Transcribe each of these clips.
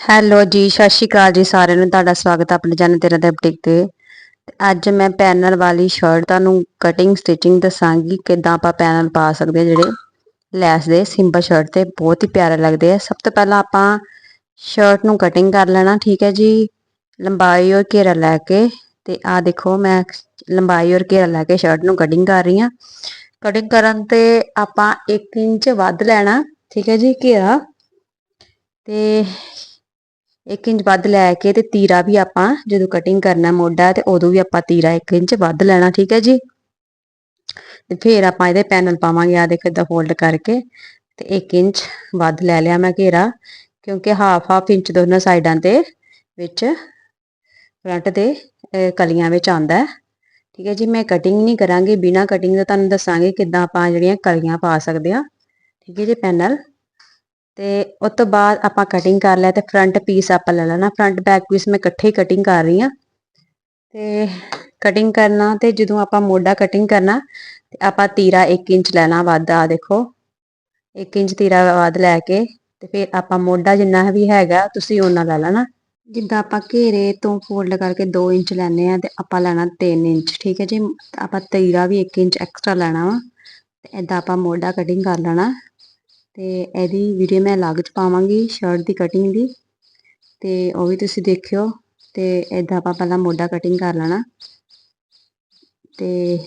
Hello ਜੀ, ਸਤਿ ਸ਼੍ਰੀ ਅਕਾਲ ਜੀ ਸਾਰਿਆਂ ਨੂੰ। ਤੁਹਾਡਾ ਸਵਾਗਤ ਹੈ ਆਪਣੇ ਚੈਨਲ ਤੇਰਾ ਦਾ ਬੁਟੀਕ ਤੇ। ਅੱਜ ਮੈਂ ਪੈਨਲ ਵਾਲੀ ਸ਼ਰਟ ਤੁਹਾਨੂੰ ਕਟਿੰਗ ਸਟਿਚਿੰਗ ਦੱਸਾਂਗੀ, ਕਿਦਾਂ ਆਪਾਂ ਪੈਨਲ ਪਾ ਸਕਦੇ ਹਾਂ ਜਿਹੜੇ ਲੈਸ ਦੇ ਸਿੰਪਲ ਸ਼ਰਟ ਤੇ। ਬਹੁਤ ਹੀ ਪਿਆਰੇ ਲੱਗਦੇ ਆ। ਸਭ ਤੋਂ ਪਹਿਲਾਂ ਆਪਾਂ ਸ਼ਰਟ ਨੂੰ ਕਟਿੰਗ ਕਰ ਲੈਣਾ, ਠੀਕ ਹੈ ਜੀ? ਲੰਬਾਈ ਔਰ ਘੇਰਾ ਲੈ ਕੇ। ਤੇ ਆ ਦੇਖੋ, ਮੈਂ ਲੰਬਾਈ ਔਰ ਘੇਰਾ ਲੈ ਕੇ ਸ਼ਰਟ ਨੂੰ ਕਟਿੰਗ ਕਰ ਰਹੀ ਹਾਂ। ਕਟਿੰਗ ਕਰਨ ਤੇ ਆਪਾਂ 1 ਇੰਚ ਵੱਧ ਲੈਣਾ, ਠੀਕ ਹੈ ਜੀ, ਘੇਰਾ। ਤੇ 1 ਇੰਚ ਵੱਧ ਲੈ ਕੇ ਤੇ ਤੀਰਾ ਵੀ ਆਪਾਂ ਜਦੋਂ ਕਟਿੰਗ ਕਰਨਾ ਮੋਢਾ ਤੇ ਉਦੋਂ ਵੀ ਆਪਾਂ ਤੀਰਾ 1 ਇੰਚ ਵੱਧ ਲੈਣਾ, ਠੀਕ ਹੈ ਜੀ? ਤੇ ਫਿਰ ਆਪਾਂ ਇਹਦੇ ਪੈਨਲ ਪਾਵਾਂਗੇ ਆ ਦੇਖੋ ਇਦਾਂ ਫੋਲਡ ਕਰਕੇ ਤੇ 1 ਇੰਚ ਵੱਧ ਲੈ ਲਿਆ ਮੈਂ ਘੇਰਾ, ਕਿਉਂਕਿ ਹਾਫ ਹਾਫ ਇੰਚ ਦੋਨੋਂ ਸਾਈਡਾਂ ਤੇ ਵਿੱਚ ਫਰੰਟ ਦੇ ਕਲੀਆਂ ਵਿੱਚ ਆਉਂਦਾ ਠੀਕ ਹੈ ਜੀ, ਮੈਂ ਕਟਿੰਗ ਨਹੀਂ ਕਰਾਂਗੀ, ਬਿਨਾ ਕਟਿੰਗ ਦਾ ਤੁਹਾਨੂੰ ਦੱਸਾਂਗੇ ਕਿੱਦਾਂ ਆਪਾਂ ਜਿਹੜੀਆਂ ਕਲੀਆਂ ਪਾ ਸਕਦੇ ਆ ਠੀਕ ਹੈ ਜੀ, ਪੈਨਲ। ਤੇ ਉਸ ਤੋਂ ਬਾਅਦ ਆਪਾਂ ਕਟਿੰਗ ਕਰ ਲਿਆ ਤੇ ਫਰੰਟ ਪੀਸ ਆਪਾਂ ਲੈ ਲੈਣਾ। ਫਰੰਟ ਬੈਕ ਪੀਸ ਮੈਂ ਇਕੱਠੇ ਹੀ ਕਟਿੰਗ ਕਰ ਰਹੀ ਆ ਤੇ ਕਟਿੰਗ ਕਰਨਾ ਤੇ ਜਦੋਂ ਆਪਾਂ ਮੋਢਾ ਕਟਿੰਗ ਕਰਨਾ, ਤੇ ਆਪਾਂ ਤੀਰਾ 1 ਇੰਚ ਲੈਣਾ ਵੱਧ ਆ ਦੇਖੋ। 1 ਇੰਚ ਤੀਰਾ ਵੱਧ ਲੈ ਕੇ ਤੇ ਫਿਰ ਆਪਾਂ ਮੋਢਾ ਜਿੰਨਾ ਵੀ ਹੈਗਾ ਤੁਸੀਂ ਉਹਨਾਂ ਲੈ ਲੈਣਾ। ਜਿੱਦਾਂ ਆਪਾਂ ਘੇਰੇ ਤੋਂ ਫੋਲਡ ਕਰਕੇ 2 ਇੰਚ ਲੈਣੇ ਆ ਤੇ ਆਪਾਂ ਲੈਣਾ 3 ਇੰਚ, ਠੀਕ ਹੈ ਜੀ। ਆਪਾਂ ਤੀਰਾ ਵੀ 1 ਇੰਚ ਐਕਸਟਰਾ ਲੈਣਾ ਵਾ। ਤੇ ਇਦਾਂ ਆਪਾਂ ਮੋਢਾ ਕਟਿੰਗ ਕਰ ਲੈਣਾ। ਤੇ ਇਹਦੀ ਵੀਡੀਓ ਮੈਂ ਅਲੱਗ ਚ ਪਾਵਾਂਗੀ ਸ਼ਰਟ ਦੀ ਕਟਿੰਗ ਦੀ। ਤੇ ਉਹ ਵੀ ਤੁਸੀਂ ਦੇਖਿਓ, ਤੇ ਇਦਾਂ ਆਪਾਂ ਪਹਿਲਾਂ ਮੋਢਾ ਕਟਿੰਗ ਕਰ ਲੈਣਾ। ਤੇ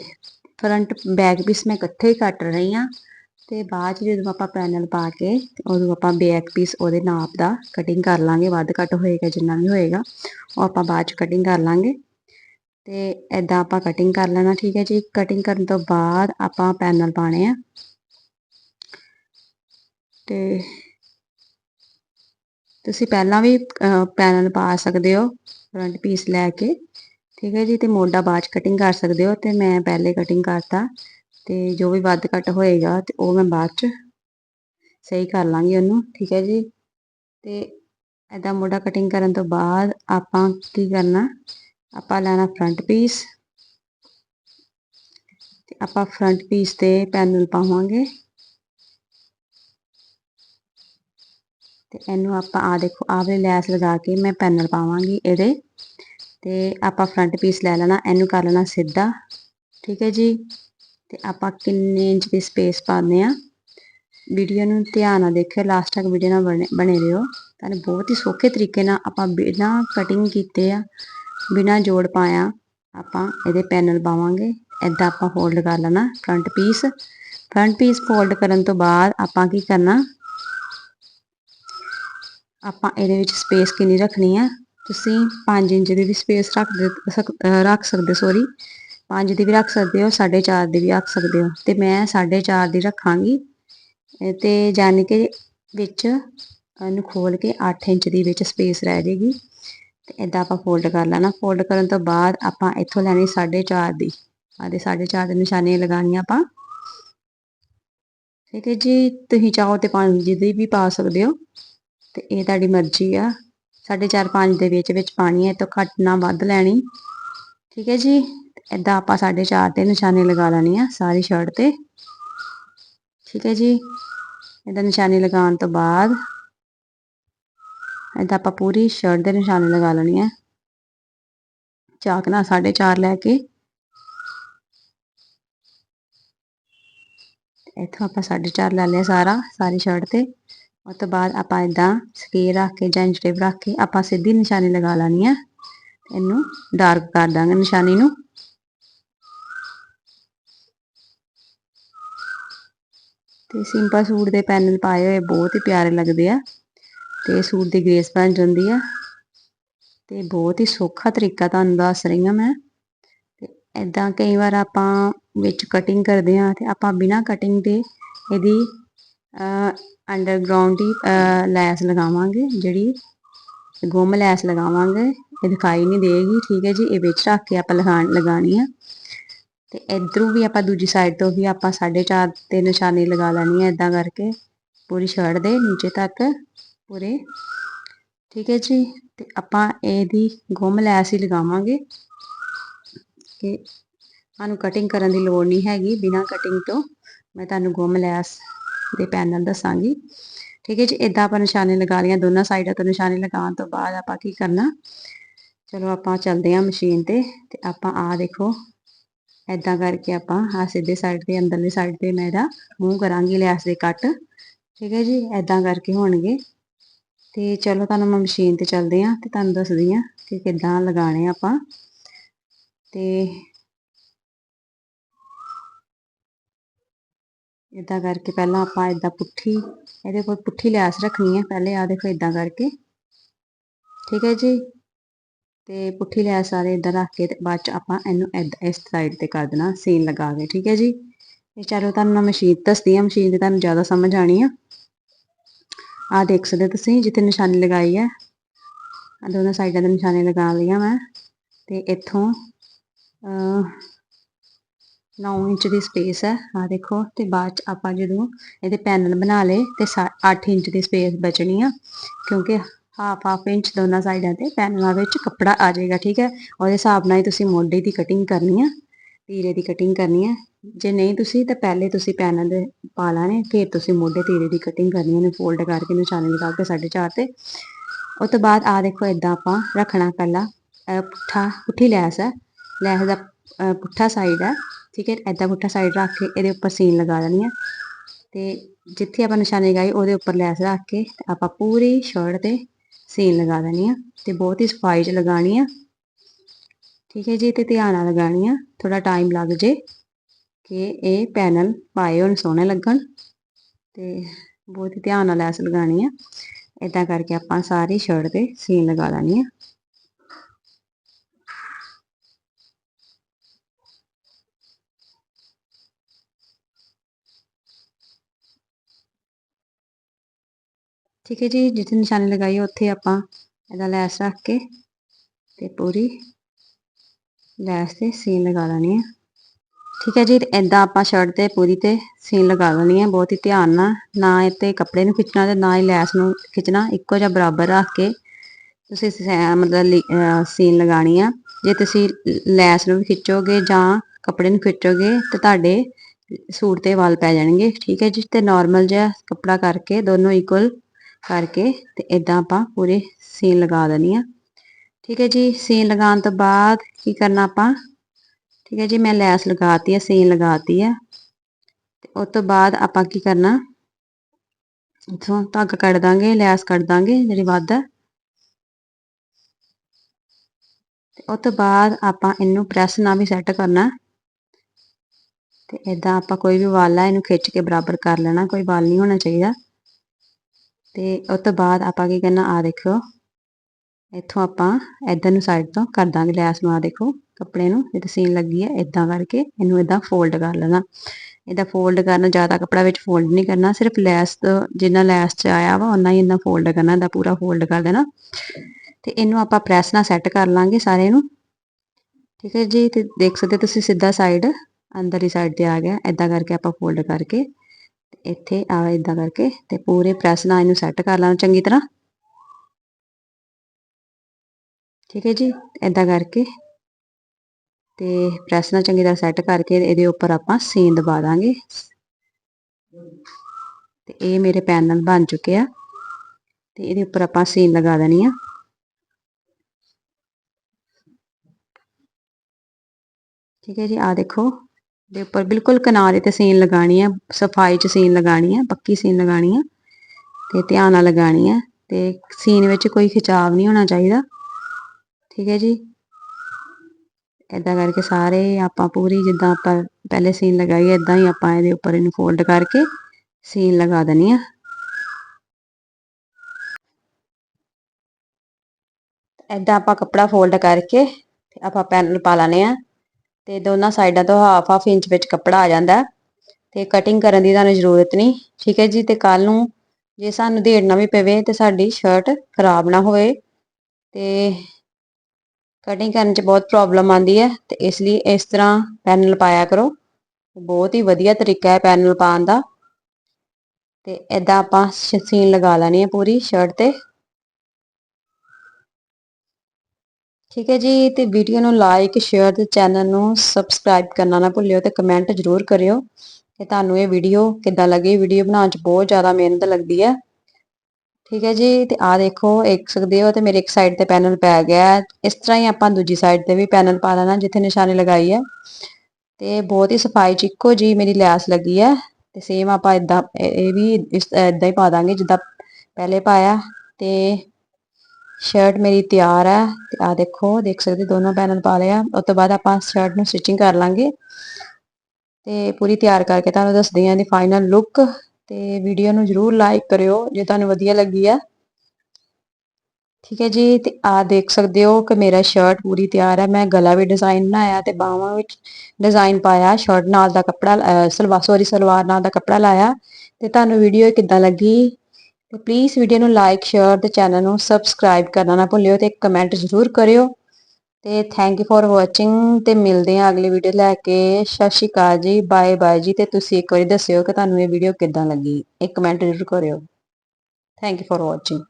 ਫਰੰਟ ਬੈਕ ਪੀਸ ਮੈਂ ਇਕੱਠੇ ਹੀ ਕੱਟ ਰਹੀ ਆ ਤੇ ਬਾਅਦ ਚ ਜਦੋਂ ਆਪਾਂ ਪੈਨਲ ਪਾ ਕੇ, ਉਦੋਂ ਆਪਾਂ ਬੈਕ ਪੀਸ ਉਹਦੇ ਨਾਪ ਦਾ ਕਟਿੰਗ ਕਰ ਲਾਂਗੇ। ਵੱਧ ਘੱਟ ਹੋਏਗਾ, ਜਿੰਨਾ ਵੀ ਹੋਏਗਾ, ਉਹ ਆਪਾਂ ਬਾਅਦ ਚ ਕਟਿੰਗ ਕਰ ਲਾਂਗੇ। ਤੇ ਇਦਾਂ ਆਪਾਂ ਕਟਿੰਗ ਕਰ ਲੈਣਾ, ਠੀਕ ਹੈ ਜੀ? ਕਟਿੰਗ ਕਰਨ ਤੋਂ ਬਾਅਦ ਆਪਾਂ ਪੈਨਲ ਪਾਣੇ ਆ। ਤੇ ਤੁਸੀਂ ਪਹਿਲਾਂ ਵੀ ਪੈਨਲ ਪਾ ਸਕਦੇ ਹੋ ਫਰੰਟ ਪੀਸ ਲੈ ਕੇ। ਠੀਕ ਹੈ ਜੀ, ਤੇ ਮੋਢਾ ਬਾਅਦ ਕਟਿੰਗ ਕਰ ਸਕਦੇ ਹੋ, ਤੇ ਮੈਂ ਪਹਿਲੇ ਕਟਿੰਗ ਕਰਤਾ। ਤੇ ਜੋ ਵੀ ਵੱਧ ਘੱਟ ਹੋਏਗਾ, ਤੇ ਉਹ ਮੈਂ ਬਾਅਦ ਚ ਸਹੀ ਕਰ ਲਾਂਗੀ ਉਹਨੂੰ। ਠੀਕ ਹੈ ਜੀ, ਤੇ ਐਦਾਂ ਮੋਢਾ ਕਟਿੰਗ ਕਰਨ ਤੋਂ ਬਾਅਦ ਆਪਾਂ ਕੀ ਕਰਨਾ, ਆਪਾਂ ਲੈਣਾ ਫਰੰਟ ਪੀਸ ਤੇ ਆਪਾਂ ਫਰੰਟ ਪੀਸ ਤੇ ਪੈਨਲ ਪਾਵਾਂਗੇ। ਤੇ ਇਹਨੂੰ ਆਪਾਂ ਆ ਦੇਖੋ, ਆਹ ਵਾਲੀ ਲੈਸ ਲਗਾ ਕੇ ਮੈਂ ਪੈਨਲ ਪਾਵਾਂਗੀ ਇਹਦੇ। ਤੇ ਆਪਾਂ ਫਰੰਟ ਪੀਸ ਲੈ ਲੈਣਾ, ਇਹਨੂੰ ਕਰ ਲੈਣਾ ਸਿੱਧਾ, ਠੀਕ ਹੈ ਜੀ? ਤੇ ਆਪਾਂ ਕਿੰਨੇ ਇੰਚ ਦੀ ਸਪੇਸ ਪਾਉਂਦੇ ਆ ਵੀਡੀਓ ਨੂੰ ਧਿਆਨ ਨਾਲ ਦੇਖਿਓ ਲਾਸਟ ਤੱਕ ਵੀਡੀਓ ਨਾਲ ਬਣੇ ਬਣੇ ਰਹੋ। ਤੁਹਾਨੂੰ ਬਹੁਤ ਹੀ ਸੌਖੇ ਤਰੀਕੇ ਨਾਲ ਆਪਾਂ ਬਿਨਾ ਕਟਿੰਗ ਕੀਤੇ ਆ, ਬਿਨਾ ਜੋੜ ਪਾਇਆ, ਆਪਾਂ ਇਹਦੇ ਪੈਨਲ ਪਾਵਾਂਗੇ। ਐਦਾਂ ਆਪਾਂ ਫੋਲਡ ਕਰ ਲੈਣਾ front piece front piece fold ਕਰਨ ਤੋਂ ਬਾਅਦ ਆਪਾਂ ਕੀ ਕਰਨਾ? ਆਪਾਂ ਇਹਦੇ ਵਿੱਚ ਸਪੇਸ ਕਿੰਨੀ ਰੱਖਣੀ ਹੈ ਤੁਸੀਂ 5 ਇੰਚ ਦੀ ਵੀ ਸਪੇਸ ਰੱਖ ਰੱਖ ਸਕਦੇ ਸੋਰੀ 5 ਦੀ ਵੀ ਰੱਖ ਸਕਦੇ ਹੋ 4.5 ਦੀ ਵੀ ਰੱਖ ਸਕਦੇ ਹੋ। ਤੇ ਮੈਂ 4.5 ਦੀ ਰੱਖਾਂਗੀ। ਤੇ ਜਾਨ ਕੇ ਵਿੱਚ ਇਹਨੂੰ ਖੋਲ ਕੇ 8 ਇੰਚ ਦੀ ਵਿੱਚ ਸਪੇਸ ਰਹਿ ਜੇਗੀ। ਤੇ ਇਦਾਂ ਆਪਾਂ ਫੋਲਡ ਕਰ ਲੈਣਾ। ਫੋਲਡ ਕਰਨ ਤੋਂ ਬਾਅਦ ਆਪਾਂ ਇੱਥੋਂ ਲੈਣੀ 4.5 ਦੀ। ਆਦੇ 4.5 ਦੇ ਨਿਸ਼ਾਨੀਆਂ ਲਗਾਉਣੀਆਂ ਆਪਾਂ। ਠੀਕ ਹੈ ਜੀ? ਤੁਸੀਂ ਚਾਹੋ ਤੇ 5 ਦੀ ਵੀ ਪਾ ਸਕਦੇ ਹੋ। ਤੇ ਇਹ ਤੁਹਾਡੀ ਮਰਜ਼ੀ ਆ। 4.5 5 ਦੇ ਵਿੱਚ ਵਿੱਚ ਪਾਣੀ ਹੈ ਤਾਂ ਘੱਟ ਨਾ ਵੱਧ ਲੈਣੀ। ਠੀਕ ਹੈ ਜੀ? ਇਦਾਂ ਆਪਾਂ 4.5 ਤੇ ਨਿਸ਼ਾਨੇ ਲਗਾ ਲੈਣੀ ਆ ਸਾਰੀ ਸ਼ਰਟ ਤੇ। ਠੀਕ ਹੈ ਜੀ? ਇਦਾਂ ਨਿਸ਼ਾਨੇ ਲਗਾਉਣ ਤੋਂ ਬਾਅਦ ਇਦਾਂ ਆਪਾਂ ਪੂਰੀ ਸ਼ਰਟ ਦੇ ਨਿਸ਼ਾਨੇ ਲਗਾ ਲੈਣੀ ਆ। ਚਾਕ ਨਾਲ 4.5 ਲੈ ਕੇ। ਇੱਥੋਂ ਆਪਾਂ 4.5 ਲੈ ਲਿਆ ਸਾਰਾ, ਸਾਰੀ ਸ਼ਰਟ ਤੇ। ਉਹ ਤੋਂ ਬਾਅਦ ਆਪਾਂ ਇਦਾਂ ਸਕੇਲ ਰੱਖ ਕੇ, ਜਾਂ ਇੰਚਟੇਪ ਰੱਖ ਕੇ ਆਪਾਂ ਸਿੱਧੀ ਨਿਸ਼ਾਨੀ ਲਗਾ ਲੈਣੀ ਆ। ਇਹਨੂੰ ਡਾਰਕ ਕਰ ਦਾਂਗੇ ਨਿਸ਼ਾਨੀ ਨੂੰ। ਤੇ ਸਿੰਪਲ ਸੂਟ ਦੇ ਪੈਨਲ ਪਾਏ ਹੋਏ, ਬਹੁਤ ਹੀ ਪਿਆਰੇ ਲੱਗਦੇ ਆ। ਤੇ ਸੂਟ ਦੀ ਗ੍ਰੇਸ ਬਣ ਜਾਂਦੀ ਆ। ਤੇ ਬਹੁਤ ਹੀ ਸੌਖਾ ਤਰੀਕਾ ਤੁਹਾਨੂੰ ਦੱਸ ਰਹੀ ਹਾਂ ਮੈਂ। ਤੇ ਇਦਾਂ ਕਈ ਵਾਰ ਆਪਾਂ ਵਿੱਚ ਕਟਿੰਗ ਕਰਦੇ ਆ ਤੇ ਆਪਾਂ ਬਿਨਾ ਕਟਿੰਗ ਦੇ ਇਹਦੀ ਅੰਡਰਗਰਾਉਂਡ ਦੀ ਲੈਸ ਲਗਾਵਾਂਗੇ, ਜਿਹੜੀ ਗੁੰਮ ਲੈਸ ਲਗਾਵਾਂਗੇ। ਇਹ ਦਿਖਾਈ ਨਹੀਂ ਦੇਗੀ, ਠੀਕ ਹੈ ਜੀ। ਇਹ ਵਿੱਚ ਰੱਖ ਕੇ ਆਪਾਂ ਲਗਾਣ, ਲਗਾਣੀ ਆ। ਤੇ ਇਧਰੋਂ ਵੀ ਆਪਾਂ ਦੂਜੀ ਸਾਈਡ ਤੋਂ ਵੀ ਆਪਾਂ 4.5 ਤੇ ਨਿਸ਼ਾਨੀ ਲਗਾ ਲੈਣੀ ਹੈ ਇਦਾਂ ਕਰਕੇ। ਪੂਰੀ ਸ਼ਰਟ ਦੇ, ਨੀਚੇ ਤੱਕ ਪੂਰੇ। ਠੀਕ ਹੈ ਜੀ। ਤੇ ਆਪਾਂ ਇਹਦੀ ਗੁੰਮ ਲੈਸ ਹੀ ਲਗਾਵਾਂਗੇ। ਕਿ ਸਾਨੂੰ ਕਟਿੰਗ ਕਰਨ ਦੀ ਲੋੜ ਨਹੀਂ ਹੈਗੀ। ਬਿਨਾ ਕਟਿੰਗ ਤੋਂ ਮੈਂ ਤੁਹਾਨੂੰ ਗੁੰਮ ਲੈਸ ਦੇ ਪੈਨਲ ਦੱਸਾਂਗੀ। ਠੀਕ ਹੈ ਜੀ ਇਦਾਂ ਆਪਾਂ ਨਿਸ਼ਾਨੇ ਲਗਾ ਲਿਆ ਦੋਨਾਂ ਸਾਈਡਾਂ ਤੋਂ ਨਿਸ਼ਾਨੇ ਲਗਾਉਣ ਤੋਂ ਬਾਅਦ ਆਪਾਂ ਕੀ ਕਰਨਾ? ਚਲੋ ਆਪਾਂ ਚੱਲਦੇ ਹਾਂ ਮਸ਼ੀਨ ਤੇ ਤੇ ਆਪਾਂ ਆ ਦੇਖੋ ਇਦਾਂ ਕਰਕੇ ਆਪਾਂ ਆ ਸਿੱਧੇ ਸਾਈਡ ਤੇ, ਅੰਦਰਲੀ ਸਾਈਡ ਤੇ ਮੈਂ ਇਹਦਾ ਮੂੰਹ ਕਰਾਂਗੀ ਲੈਸ ਦੇ ਕੱਟ। ਠੀਕ ਹੈ ਜੀ ਇਦਾਂ ਕਰਕੇ ਹੋਣਗੇ। ਤੇ ਚਲੋ ਤੁਹਾਨੂੰ ਮੈਂ ਮਸ਼ੀਨ ਤੇ ਚੱਲਦੇ ਹਾਂ ਤੇ ਤੁਹਾਨੂੰ ਦੱਸਦੀ ਹਾਂ ਕਿ ਕਿੱਦਾਂ ਲਗਾਣੇ ਆਪਾਂ। ਤੇ ਇਦਾਂ ਕਰਕੇ ਪਹਿਲਾਂ ਆਪਾਂ ਇਦਾਂ ਪੁੱਠੀ, ਇਹਦੇ ਕੋਲ ਪੁੱਠੀ ਲੈਸ ਰੱਖਣੀ ਹੈ ਪਹਿਲੇ ਆ ਦੇਖੋ ਇਦਾਂ ਕਰਕੇ। ਠੀਕ ਹੈ ਜੀ? ਤੇ ਪੁੱਠੀ ਲੈਸ ਸਾਰੇ ਇਦਾਂ ਰੱਖ ਕੇ ਤੇ ਬਾਅਦ ਚ ਆਪਾਂ ਇਹਨੂੰ ਇਸ ਸਾਈਡ ਤੇ ਕਰ ਦੇਣਾ ਸੀਨ ਲਗਾ ਕੇ। ਠੀਕ ਹੈ ਜੀ? ਇਹ ਚਲੋ ਤੁਹਾਨੂੰ ਮੈਂ ਮਸ਼ੀਨ ਦੱਸਦੀ ਹਾਂ, ਮਸ਼ੀਨ ਤੇ ਤੁਹਾਨੂੰ ਜ਼ਿਆਦਾ ਸਮਝ ਆਣੀ ਆ। ਆ ਦੇਖ ਸਕਦੇ ਤੁਸੀਂ, ਜਿੱਥੇ ਨਿਸ਼ਾਨੀ ਲਗਾਈ ਹੈ। ਆ ਦੋਨਾਂ ਸਾਈਡਾਂ ਤੇ ਨਿਸ਼ਾਨੇ ਲਗਾ ਲਈਆਂ ਮੈਂ। ਤੇ ਇੱਥੋਂ 9 ਇੰਚ ਦੀ ਸਪੇਸ ਹੈ। ਆ ਦੇਖੋ, ਤੇ ਬਾਅਦ ਚ ਆਪਾਂ ਜਦੋਂ ਇਹਦੇ ਪੈਨਲ ਬਣਾ ਲੇ ਤੇ 8 ਇੰਚ ਦੀ ਸਪੇਸ ਬਚਣੀ ਆ, ਕਿਉਂਕਿ ਹਾਫ ਹਾਫ ਇੰਚ ਦੋਨਾਂ ਸਾਈਡਾਂ ਤੇ ਪੈਨਲਾਂ ਵਿੱਚ ਕੱਪੜਾ ਆ ਜਾਏਗਾ, ਠੀਕ ਹੈ? ਉਹਦੇ ਹਿਸਾਬ ਨਾਲ ਹੀ ਤੁਸੀਂ ਮੋਢੇ ਦੀ ਕਟਿੰਗ ਕਰਨੀ ਆ, ਤੀਰੇ ਦੀ ਕਟਿੰਗ ਕਰਨੀ ਹੈ ਜੇ ਨਹੀਂ ਤੁਸੀਂ, ਤਾਂ ਪਹਿਲੇ ਤੁਸੀਂ ਪੈਨਲ ਦੇ ਪਾ ਲਾਣੇ, ਫਿਰ ਤੁਸੀਂ ਮੋਢੇ ਤੀਰੇ ਦੀ ਕਟਿੰਗ ਕਰਨੀ ਉਹਨੂੰ ਫੋਲਡ ਕਰਕੇ ਇਹਨੂੰ ਨਿਸ਼ਾਨੇ ਲਗਾ ਕੇ 4.5 ਤੇ। ਉਸ ਤੋਂ ਬਾਅਦ ਆ ਦੇਖੋ ਇਦਾਂ ਆਪਾਂ ਰੱਖਣਾ ਪਹਿਲਾਂ। ਪੁੱਠਾ, ਪੁੱਠੀ ਲੈਸ ਹੈ। ਲੈਸ ਦਾ ਪੁੱਠਾ ਸਾਈਡ ਹੈ। ਠੀਕ ਹੈ ਇਦਾਂ ਪੁੱਠਾ ਸਾਈਡ ਰੱਖ ਕੇ ਇਹਦੇ ਉੱਪਰ ਸੀਨ ਲਗਾ ਦੇਣੀ ਹੈ ਤੇ ਜਿੱਥੇ ਆਪਾਂ ਨਿਸ਼ਾਨੇ ਲਗਾਈ ਉਹਦੇ ਉੱਪਰ ਲੈਸ ਰੱਖ ਕੇ ਆਪਾਂ ਪੂਰੀ ਸ਼ਰਟ ਤੇ ਸੀਨ ਲਗਾ ਦੇਣੀ ਆ ਤੇ ਬਹੁਤ ਹੀ ਸਫ਼ਾਈ ਚ ਲਗਾਣੀ ਆ। ਠੀਕ ਹੈ ਜੀ, ਤੇ ਧਿਆਨ ਨਾਲ ਲਗਾਣੀ ਆ ਥੋੜਾ ਟਾਈਮ ਲੱਗ ਜੇ ਕਿ ਇਹ ਪੈਨਲ ਪਾਏ ਹੋਣ ਸੋਹਣੇ ਲੱਗਣ ਤੇ ਬਹੁਤ ਹੀ ਧਿਆਨ ਨਾਲ ਲੈਸ ਲਗਾਣੀ ਆ। ਇਦਾਂ ਕਰਕੇ ਆਪਾਂ ਸਾਰੀ ਸ਼ਰਟ ਤੇ ਸੀਨ ਲਗਾ ਲੈਣੀ ਆ। ਠੀਕ ਹੈ ਜੀ, ਜਿੱਥੇ ਨਿਸ਼ਾਨੀ ਲਗਾਈ ਉੱਥੇ ਆਪਾਂ ਇਹਦਾ ਲੈਸ ਰੱਖ ਕੇ ਤੇ ਪੂਰੀ ਲੈਸ ਤੇ ਸੀਨ ਲਗਾ ਲੈਣੀ ਹੈ ਠੀਕ ਹੈ ਜੀ, ਤੇ ਇਦਾਂ ਆਪਾਂ ਸ਼ਰਟ ਤੇ ਪੂਰੀ ਤੇ ਸੀਨ ਲਗਾ ਲੈਣੀ ਹੈ ਬਹੁਤ ਹੀ ਧਿਆਨ ਨਾਲ। ਨਾ ਤੇ ਕੱਪੜੇ ਨੂੰ ਖਿੱਚਣਾ ਤੇ ਨਾ ਹੀ ਲੈਸ ਨੂੰ ਖਿੱਚਣਾ, ਇੱਕੋ ਜਿਹਾ ਬਰਾਬਰ ਰੱਖ ਕੇ ਤੁਸੀਂ ਮਤਲਬ ਸੀਨ ਲਗਾਣੀ ਆ। ਜੇ ਤੁਸੀਂ ਲੈਸ ਨੂੰ ਵੀ ਖਿੱਚੋਗੇ ਜਾਂ ਕੱਪੜੇ ਨੂੰ ਖਿੱਚੋਗੇ ਤੇ ਤੁਹਾਡੇ ਸੂਟ ਤੇ ਵਾਲ ਪੈ ਜਾਣਗੇ। ਠੀਕ ਹੈ ਜੀ, ਤੇ ਨਾਰਮਲ ਜਿਹਾ ਕੱਪੜਾ ਕਰਕੇ ਦੋਨੋਂ ਇਕੁਅਲ ਕਰਕੇ ਤੇ ਇਦਾਂ ਆਪਾਂ ਪੂਰੇ ਸੀਨ ਲਗਾ ਦੇਣੀ ਆ। ਠੀਕ ਹੈ ਜੀ ਸੀਨ ਲਗਾਉਣ ਤੋਂ ਬਾਅਦ ਕੀ ਕਰਨਾ ਆਪਾਂ? ਠੀਕ ਹੈ ਜੀ, ਮੈਂ ਲੈਸ ਲਗਾਤੀ ਹੈ ਸੀਨ ਲਗਾਤੀ ਹੈ ਤੇ ਉਸ ਤੋਂ ਬਾਅਦ ਆਪਾਂ ਕੀ ਕਰਨਾ? ਇਥੋਂ ਧਾਗਾ ਕੱਢ ਦਾਂਗੇ, ਲੈਸ ਕੱਢ ਦਾਂਗੇ ਜਿਹੜੀ ਵੱਧ ਹੈ ਤੇ ਉਸ ਤੋਂ ਬਾਅਦ ਆਪਾਂ ਇਹਨੂੰ ਪ੍ਰੈਸ ਨਾਲ ਵੀ ਸੈੱਟ ਕਰਨਾ। ਤੇ ਇਦਾਂ ਆਪਾਂ ਕੋਈ ਵੀ ਵਾਲ ਹੈ ਇਹਨੂੰ ਖਿੱਚ ਕੇ ਬਰਾਬਰ ਕਰ ਲੈਣਾ, ਕੋਈ ਵਾਲ ਨਹੀਂ ਹੋਣਾ ਚਾਹੀਦਾ। ਤੇ ਉਸ ਤੋਂ ਬਾਅਦ ਆਪਾਂ ਕੀ ਕਰਨਾ ਆ ਦੇਖੋ, ਇੱਥੋਂ ਆਪਾਂ ਇਧਰ ਨੂੰ ਸਾਈਡ ਤੋਂ ਕਰ ਦਾਂਗੇ ਲੈਸ ਨੂੰ ਆ ਦੇਖੋ, ਕੱਪੜੇ ਨੂੰ ਜਿੱਥੇ ਸੀਨ ਲੱਗੀ ਹੈ ਇਦਾਂ ਕਰਕੇ ਇਹਨੂੰ ਇਦਾਂ ਫੋਲਡ ਕਰ ਲੈਣਾ। ਇਹਦਾ ਫੋਲਡ ਕਰਨਾ, ਜ਼ਿਆਦਾ ਕੱਪੜਾ ਵਿੱਚ ਫੋਲਡ ਨਹੀਂ ਕਰਨਾ, ਸਿਰਫ ਲੈਸ ਜਿੰਨਾ ਲੈਸ 'ਚ ਆਇਆ ਵਾ ਉਹਨਾਂ ਹੀ ਇਹਨਾਂ ਫੋਲਡ ਕਰਨਾ, ਇਹਦਾ ਪੂਰਾ ਫੋਲਡ ਕਰ ਦੇਣਾ। ਤੇ ਇਹਨੂੰ ਆਪਾਂ ਪ੍ਰੈਸ ਨਾਲ ਸੈੱਟ ਕਰ ਲਾਂਗੇ ਸਾਰੇ ਨੂੰ। ਠੀਕ ਹੈ ਜੀ, ਤੇ ਦੇਖ ਸਕਦੇ ਤੁਸੀਂ ਸਿੱਧਾ ਸਾਈਡ ਅੰਦਰ ਹੀ ਸਾਈਡ ਤੇ ਆ ਗਿਆ ਇਦਾਂ ਕਰਕੇ ਆਪਾਂ ਫੋਲਡ ਕਰਕੇ ਇੱਥੇ ਆ ਇਦਾਂ ਕਰਕੇ ਤੇ ਪੂਰੇ ਪ੍ਰੈਸ ਨਾਲ ਇਹਨੂੰ ਸੈੱਟ ਕਰ ਲੈਣਾ ਚੰਗੀ ਤਰ੍ਹਾਂ। ਠੀਕ ਹੈ ਜੀ? ਇਦਾਂ ਕਰਕੇ ਤੇ ਪ੍ਰੈਸ ਨਾਲ ਚੰਗੀ ਤਰ੍ਹਾਂ ਸੈੱਟ ਕਰਕੇ ਇਹਦੇ ਉੱਪਰ ਆਪਾਂ ਸੀਨ ਦਬਾ ਦਾਂਗੇ। ਤੇ ਇਹ ਮੇਰੇ ਪੈਨਲ ਬਣ ਚੁੱਕੇ ਆ। ਤੇ ਇਹਦੇ ਉੱਪਰ ਆਪਾਂ ਸੀਨ ਲਗਾ ਦੇਣੀ ਆ। ਠੀਕ ਹੈ ਜੀ? ਆ ਦੇਖੋ ਦੇ ਉੱਪਰ ਬਿਲਕੁਲ ਕਿਨਾਰੇ ਤੇ ਸੀਨ ਲਗਾਣੀ ਹੈ ਸਫ਼ਾਈ 'ਚ ਸੀਨ ਲਗਾਣੀ ਹੈ ਪੱਕੀ ਸੀਨ ਲਗਾਣੀ ਹੈ ਤੇ ਧਿਆਨ ਨਾਲ ਲਗਾਣੀ ਹੈ ਤੇ ਸੀਨ ਵਿੱਚ ਕੋਈ ਖਿਚਾਵ ਨਹੀਂ ਹੋਣਾ ਚਾਹੀਦਾ। ਠੀਕ ਹੈ ਜੀ? ਇਦਾਂ ਕਰਕੇ ਸਾਰੇ ਆਪਾਂ ਪੂਰੀ ਜਿੱਦਾਂ ਆਪਾਂ ਪਹਿਲੇ ਸੀਨ ਲਗਾਈ ਇਦਾਂ ਹੀ ਆਪਾਂ ਇਹਦੇ ਉੱਪਰ ਇਹਨੂੰ ਫੋਲਡ ਕਰਕੇ ਸੀਨ ਲਗਾ ਦੇਣੀ ਆ। ਇਦਾਂ ਆਪਾਂ ਕੱਪੜਾ ਫੋਲਡ ਕਰਕੇ ਆਪਾਂ ਪੈਨਲ ਪਾ ਲਾਣੇ ਆ। ਤੇ ਦੋਨਾਂ ਸਾਈਡਾਂ ਤੋਂ ਹਾਫ ਹਾਫ ਇੰਚ ਵਿੱਚ ਕੱਪੜਾ ਆ ਜਾਂਦਾ ਤੇ ਕਟਿੰਗ ਕਰਨ ਦੀ ਤੁਹਾਨੂੰ ਜ਼ਰੂਰਤ ਨਹੀਂ। ਠੀਕ ਹੈ ਜੀ, ਤੇ ਕੱਲ ਨੂੰ ਜੇ ਸਾਨੂੰ ਦੇੜਨਾ ਵੀ ਪਵੇ ਤੇ ਸਾਡੀ ਸ਼ਰਟ ਖਰਾਬ ਨਾ ਹੋਵੇ। ਤੇ ਕਟਿੰਗ ਕਰਨ 'ਚ ਬਹੁਤ ਪ੍ਰੋਬਲਮ ਆਉਂਦੀ ਹੈ ਤੇ ਇਸ ਲਈ ਇਸ ਤਰ੍ਹਾਂ ਪੈਨਲ ਪਾਇਆ ਕਰੋ। ਬਹੁਤ ਹੀ ਵਧੀਆ ਤਰੀਕਾ ਹੈ ਪੈਨਲ ਪਾਉਣ ਦਾ। ਤੇ ਇਦਾਂ ਆਪਾਂ ਸੀਨ ਲਗਾ ਲੈਣੀ ਹੈ ਪੂਰੀ ਸ਼ਰਟ ਤੇ। ਠੀਕ ਹੈ ਜੀ, ਤੇ ਵੀਡੀਓ ਨੂੰ ਲਾਈਕ ਸ਼ੇਅਰ ਤੇ ਚੈਨਲ ਨੂੰ ਸਬਸਕ੍ਰਾਈਬ ਕਰਨਾ ਨਾ ਭੁੱਲਿਓ ਤੇ ਕਮੈਂਟ ਜ਼ਰੂਰ ਕਰਿਓ। ਕਿ ਤੁਹਾਨੂੰ ਇਹ ਵੀਡੀਓ ਕਿੱਦਾਂ ਲੱਗੀ? ਵੀਡੀਓ ਬਣਾਉਣ 'ਚ ਬਹੁਤ ਜ਼ਿਆਦਾ ਮਿਹਨਤ ਲੱਗਦੀ ਹੈ। ਠੀਕ ਹੈ ਜੀ, ਤੇ ਆ ਦੇਖੋ, ਇੱਕ ਸਕਦੇ ਹੋ ਤੇ ਮੇਰੇ ਇੱਕ ਸਾਈਡ ਤੇ ਪੈਨਲ ਪੈ ਗਿਆ ਇਸ ਤਰ੍ਹਾਂ ਹੀ ਆਪਾਂ ਦੂਜੀ ਸਾਈਡ ਤੇ ਵੀ ਪੈਨਲ ਪਾ ਲੈਣਾ, ਜਿੱਥੇ ਨਿਸ਼ਾਨੀ ਲਗਾਈ ਹੈ। ਤੇ ਬਹੁਤ ਹੀ ਸਫ਼ਾਈ ਚ ਇੱਕੋ ਜੀ ਮੇਰੀ ਲੈਸ ਲੱਗੀ ਹੈ। ਤੇ ਸੇਮ ਆਪਾਂ ਇਦਾਂ ਇਹ ਵੀ ਇਦਾਂ ਹੀ ਪਾ ਦਾਂਗੇ ਜਿੱਦਾਂ ਪਹਿਲੇ ਪਾਇਆ। ਤੇ ਸ਼ਰਟ ਮੇਰੀ ਤਿਆਰ ਹੈ ਤੇ ਆ ਦੇਖੋ, ਦੇਖ ਸਕਦੇ ਦੋਨੋਂ ਪੈਨਲ ਪਾ ਲਿਆ। ਉਸ ਤੋਂ ਬਾਅਦ ਆਪਾਂ ਸ਼ਰਟ ਨੂੰ ਸਟਿਚਿੰਗ ਕਰ ਲਾਂਗੇ ਤੇ ਪੂਰੀ ਤਿਆਰ ਕਰਕੇ ਤੁਹਾਨੂੰ ਦੱਸਦੀ ਹਾਂ ਦੀ ਫਾਈਨਲ ਲੁੱਕ ਤੇ ਵੀਡੀਓ ਨੂੰ ਜਰੂਰ ਲਾਈਕ ਕਰਿਓ ਜੇ ਤੁਹਾਨੂੰ ਵਧੀਆ ਲੱਗੀ ਹੈ। ਠੀਕ ਹੈ ਜੀ, ਤੇ ਆ ਦੇਖ ਸਕਦੇ ਹੋ ਕਿ ਮੇਰਾ ਸ਼ਰਟ ਪੂਰੀ ਤਿਆਰ ਹੈ। ਮੈਂ ਗਲਾ ਵੀ ਡਿਜ਼ਾਈਨ ਬਣਾਇਆ ਤੇ ਬਾਹਾਂ ਵਿੱਚ ਡਿਜ਼ਾਈਨ ਪਾਇਆ ਸ਼ਰਟ ਨਾਲ ਦਾ ਕੱਪੜਾ ਸਲਵਾਰ ਸੋਰੀ ਸਲਵਾਰ ਨਾਲ ਦਾ ਕੱਪੜਾ ਲਾਇਆ ਤੇ ਤੁਹਾਨੂੰ ਵੀਡੀਓ ਕਿੱਦਾਂ ਲੱਗੀ? ਤੇ ਪਲੀਜ਼ ਵੀਡੀਓ ਨੂੰ ਲਾਈਕ ਸ਼ੇਅਰ ਤੇ ਚੈਨਲ ਨੂੰ ਸਬਸਕ੍ਰਾਈਬ ਕਰਨਾ ਨਾ ਭੁੱਲਿਓ ਤੇ ਕਮੈਂਟ ਜ਼ਰੂਰ ਕਰਿਓ। ਤੇ ਥੈਂਕ ਯੂ ਫॉर ਵਾਚਿੰਗ ਤੇ ਮਿਲਦੇ ਹਾਂ ਅਗਲੀ ਵੀਡੀਓ ਲੈ ਕੇ। ਸਤਿ ਸ਼੍ਰੀ ਅਕਾਲ ਜੀ ਬਾਏ ਬਾਏ ਜੀ। ਤੇ ਤੁਸੀਂ ਇੱਕ ਵਾਰੀ ਦੱਸਿਓ ਕਿ ਤੁਹਾਨੂੰ ਇਹ ਵੀਡੀਓ ਕਿੱਦਾਂ ਲੱਗੀ। ਇੱਕ ਕਮੈਂਟ ਜ਼ਰੂਰ ਕਰਿਓ। Thank you for watching